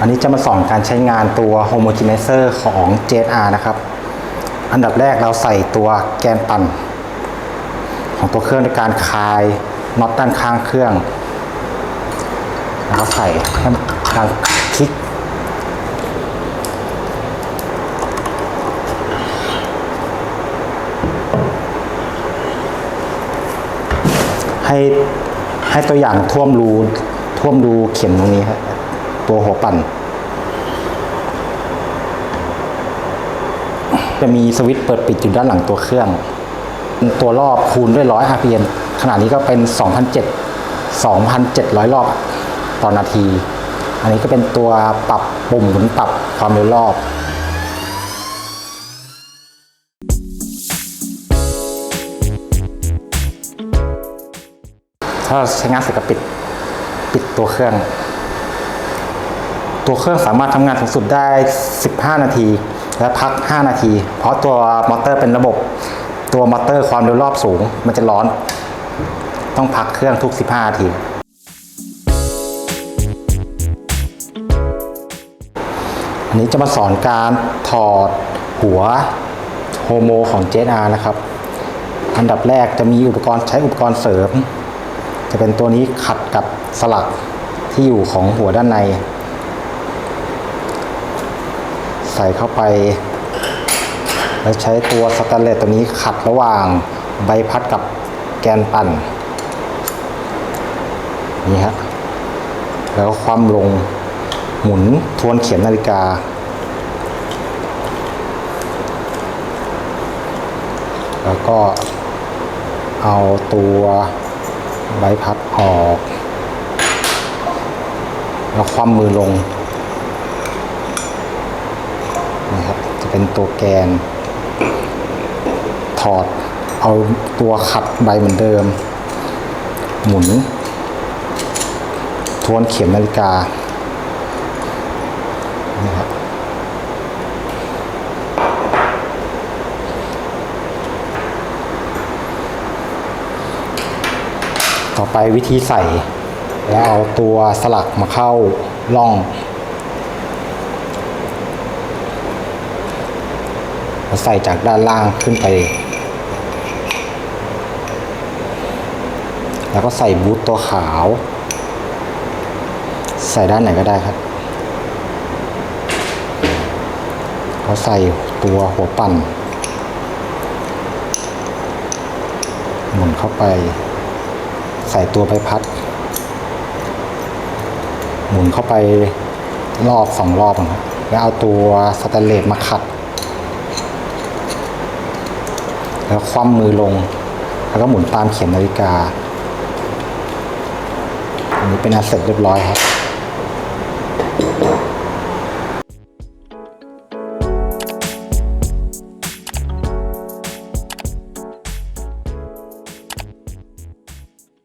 อันนี้จะมาสอนการใช้งานตัว homogenizer ของ JR นะครับ อันดับแรกเราใส่ตัวแกนปั่น ของตัวเครื่องในการคลายน็อตด้านข้างเครื่อง แล้วใส่ให้มันดังคลิกให้ให้ตัวอย่างท่วมรูท่วมรูเข็มตรงนี้ครับ ตัวหัวปั่น จะมีสวิตช์เปิดปิดอยู่ด้านหลังตัวเครื่อง ตัวรอบคูณด้วย100 RPM ขนาดนี้ก็เป็น 2,700 2,700 รอบต่อนาที อันนี้ก็เป็นตัวปรับปุ่มหมุนปรับความเร็วรอบถ้าใช้งานเสร็จก็ปิด ปิดตัวเครื่อง ตัวเครื่องสามารถทำงานสูงสุดได้ 15 นาที และพัก 5 นาที เพราะตัวมอเตอร์เป็นระบบ ตัวมอเตอร์ความเร็วรอบสูง มันจะร้อน ต้องพักเครื่องทุก 15 นาที อันนี้จะมาสอนการถอดหัวโฮโมของ JR นะครับ อันดับแรกจะมีอุปกรณ์ใช้อุปกรณ์เสริม จะเป็นตัวนี้ขัดกับสลักที่อยู่ของหัวด้านใน ใส่เข้าไป แล้วใช้ตัวสแตนเลสตัวนี้ขัดระหว่างใบพัดกับแกนปั่น นี่ฮะ แล้วคว่ำลงหมุนทวนเข็มนาฬิกา แล้วก็เอาตัวใบพัดออก แล้วคว่ำมือลงนะครับ จะ เป็นตัวแกน ถอดเอาตัวขัดใบเหมือนเดิม หมุน ทวนเข็มนาฬิกาต่อไปวิธีใส่ แล้วเอาตัวสลักมาเข้าล่องแล้ว ใส่จากด้านล่างขึ้นไป แล้วก็ใส่บูทตัวขาว ใส่ด้านไหนก็ได้ครับแล้วใส่ตัวหัวปั่น หมุนเข้าไป ใส่ตัวใบพัด หมุนเข้าไปรอบสองรอบนะครับแล้วเอาตัวสแตนเลสมาขัด แล้วคว่ำมือลง แล้วก็หมุนตามเข็มนาฬิกา อันนี้เป็นอันเสร็จเรียบร้อยครับ